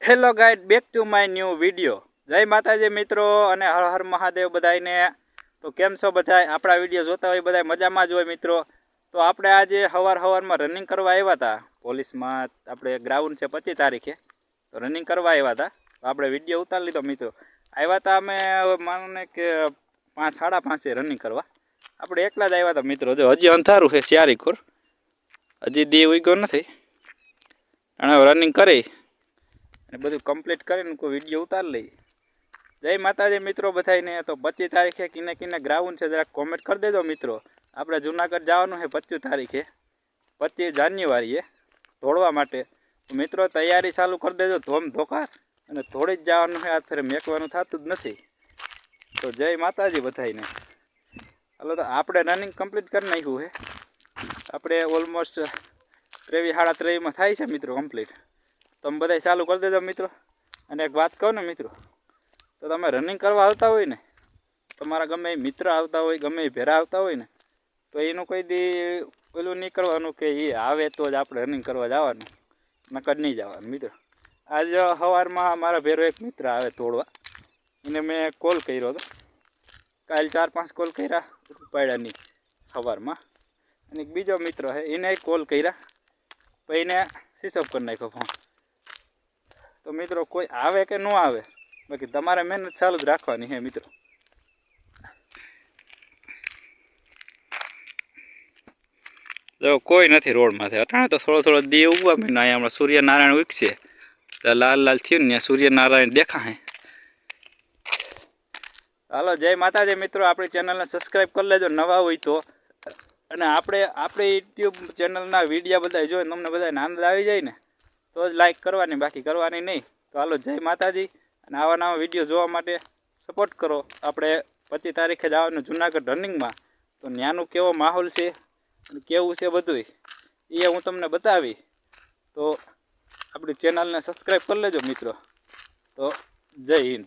Hello guys back to my new video જય માતાજી મિત્રો અને હર હર મહાદેવ બધાયને. તો કેમ છો બધા આપણા વીડિયો જોતા હોય બધા મજામાં જ હોય મિત્રો. તો આપણે આજે સવાર હવારમાં રનિંગ કરવા આવ્યા હતા. પોલીસમાં આપણે ગ્રાઉન્ડ છે પચીસ તારીખે. તો રનિંગ કરવા આવ્યા હતા. તો આપણે વીડિયો ઉતારી લીધો મિત્રો. આવ્યા હતા અમે, માનો ને કે પાંચ, સાડા પાંચે રનિંગ કરવા. આપણે એકલા જ આવ્યા હતા મિત્રો. જો હજી અંધારું છે શિયારીખોર હજી દી ઉગ્યો નથી. અને રનિંગ કરી. અને બધું કમ્પ્લીટ કરીને કોઈ વીડિયો ઉતારી લઈ જય માતાજી મિત્રો બધાને તો પચીસ તારીખે કિને કિને ગ્રાઉન્ડ છે, જરાક કોમેન્ટ કરી દેજો મિત્રો. આપણે જુનાગઢ જવાનું છે પચીસ તારીખે. પચીસ જાન્યુઆરીએ દોડવા માટે. મિત્રો તૈયારી ચાલુ કરી દેજો, ધોમ ધોકાર. અને થોડી જ જવાનું છે આ ફેરે મેકવાનું થતું જ નથી. તો જય માતાજી બધાને હાલો તો આપણે રનિંગ કમ્પ્લીટ કરી નાખ્યું છે. આપણે ઓલમોસ્ટ ત્રેવીસ, સાડા ત્રેવીસમાં થાય છે મિત્રો કમ્પ્લીટ તમે બધા ચાલુ કરી દેજો મિત્રો. અને એક વાત કહું ને મિત્રો, તો તમે રનિંગ કરવા આવતા હોય ને, તમારા ગમે મિત્ર આવતા હોય, ગમે એ ભેરા આવતા હોય ને, તો એનું કોઈ દી પેલું નહીં કરવાનું કે એ આવે તો જ આપણે રનિંગ કરવા જવાનું, નકર નહીં જવાનું મિત્રો. આજ સવારમાં મારા ભેરો એક મિત્ર આવે તોડવા, એને મેં કોલ કર્યો હતો. કાલ ચાર પાંચ કોલ કર્યા ઉપાડ્યા નહીં સવારમાં. અને એક બીજો મિત્ર છે, એને કોલ કર્યા પછી એને સ્વિચ કરી નાખ્યો ફોન તો મિત્રો કોઈ આવે કે ન આવે? બાકી તમારે મહેનત ચાલુ જ રાખવાની હે મિત્રો. જો કોઈ નથી રોડમાંથી અટાણે તો થોડો થોડો દી ઉગવા મહિનો અહીંયા હમણાં સૂર્યનારાયણ ઉગશે. તો લાલ લાલ થયું ને સૂર્યનારાયણ દેખાય હાલો જય માતાજી મિત્રો. આપણી ચેનલને સબસ્ક્રાઈબ કરી લેજો નવા હોય તો. અને આપણે આપણી યુટ્યુબ ચેનલના વિડીયા બધા જોઈને તમને બધાને આનંદ આવી જાય ને? તો જ લાઈક કરવાની, બાકી કરવાની નહીં. તો હાલો, જય માતાજી. અને આવા નવા વીડિયો જોવા માટે સપોર્ટ કરો. આપણે પચીસ તારીખે જ આવવાનું જુનાગઢ રનિંગમાં તો ત્યાંનું કેવો માહોલ છે કેવું છે બધું એ હું તમને બતાવી. તો આપણી ચેનલને સબસ્ક્રાઈબ કરી લેજો, મિત્રો. તો જય હિન્દ.